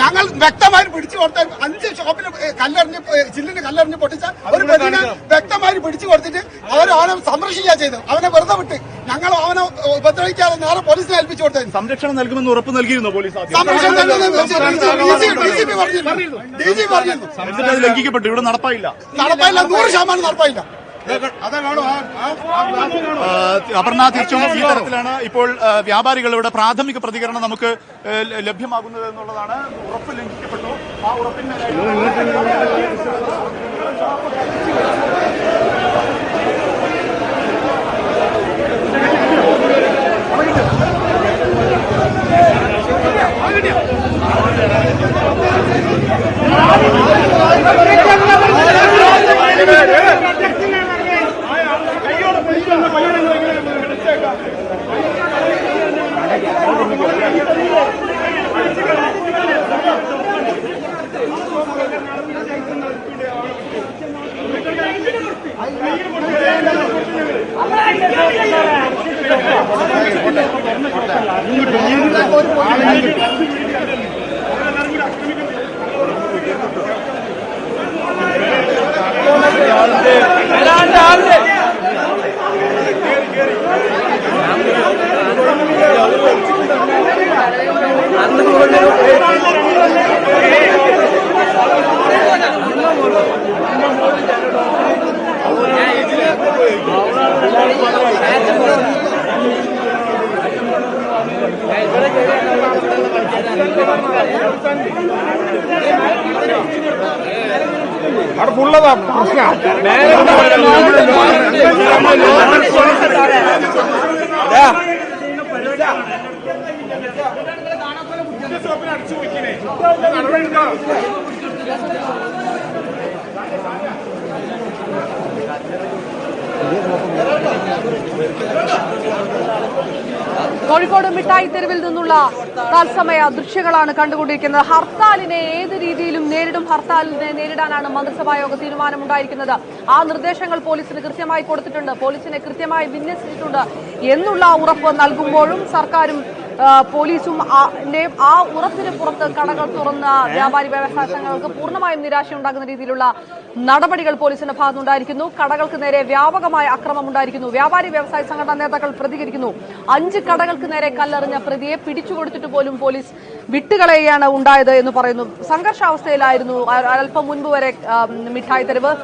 ഞങ്ങൾ വ്യക്തമായി പിടിച്ചു കൊടുത്ത അഞ്ച് ഷോപ്പിൽ കല്ലെറിഞ്ഞ് ചില്ലിന് കല്ലെറിഞ്ഞ് പൊട്ടിച്ച ഒരു പ്രതിനെ വ്യക്തമായി പിടിച്ചു കൊടുത്തിട്ട് അവരവനെ സംരക്ഷിക്കുക ചെയ്തു അവനെ വെറുതെ വിട്ട് ഞങ്ങൾ അവനെ ഉപദ്രവിക്കാതെ നേരെ പോലീസിനെ ഏൽപ്പിച്ചു കൊടുത്തത്. സംരക്ഷണം നൽകുമെന്ന് ഉറപ്പ് നൽകിയിരുന്നു പോലീസ്. സംരക്ഷണം ഡി ജി പറഞ്ഞിരുന്നു. ഡി ജി പറഞ്ഞിരുന്നു. എന്നിട്ട് അത് ലംഘിക്കപ്പെട്ടു. ഇവിടെ നടപ്പായില്ല. നടപ്പായില്ല. നൂറ് ശതമാനം നടപ്പായില്ല. അപർണ തീർച്ചയായും ഈ തരത്തിലാണ് ഇപ്പോൾ വ്യാപാരികളുടെ പ്രാഥമിക പ്രതികരണം നമുക്ക് ലഭ്യമാകുന്നത് എന്നുള്ളതാണ്. ഉറപ്പ് ലംഘിക്കപ്പെട്ടു. ആ ഉറപ്പിന്മേലായി ഒരു അവിടെ ഫുള്ളതാ പ്രശ്നം. ഷോപ്പിൽ അടിച്ചു പോയിക്കണേ നടപടി കോഴിക്കോട് മിഠായി തെരുവിൽ നിന്നുള്ള തത്സമയ ദൃശ്യങ്ങളാണ് കണ്ടുകൊണ്ടിരിക്കുന്നത്. ഹർത്താലിനെ ഏത് രീതിയിലും നേരിടും. ഹർത്താലിനെ നേരിടാനാണ് മന്ത്രിസഭാ യോഗ തീരുമാനമുണ്ടായിരിക്കുന്നത്. ആ നിർദ്ദേശങ്ങൾ പോലീസിന് കൃത്യമായി കൊടുത്തിട്ടുണ്ട്. പോലീസിനെ കൃത്യമായി വിന്യസിച്ചിട്ടുണ്ട്. എന്നുള്ള ഉറപ്പ് നൽകുമ്പോഴും സർക്കാരും പോലീസും ആ- ഉറപ്പിന് പുറത്ത് കടകൾ തുറന്ന വ്യാപാരി വ്യവസായ സംഘങ്ങൾക്ക് പൂർണമായും നിരാശയുണ്ടാകുന്ന രീതിയിലുള്ള നടപടികൾ പോലീസിന്റെ ഭാഗത്തുനിന്നുണ്ടായിരിക്കുന്നു. കടകൾക്ക് നേരെ വ്യാപകമായ അക്രമം ഉണ്ടായിരിക്കുന്നു. വ്യാപാരി വ്യവസായ സംഘടനാ നേതാക്കൾ പ്രതികരിക്കുന്നു. അഞ്ച് കടകൾക്ക് നേരെ കല്ലെറിഞ്ഞ പ്രതിയെ പിടിച്ചുകൊടുത്തിട്ട് പോലും പോലീസ് വിട്ടുകളയാണ് ഉണ്ടായത് എന്ന് പറയുന്നു. സംഘർഷാവസ്ഥയിലായിരുന്നു അല്പം മുൻപ് വരെ മിഠായി തെരുവ്.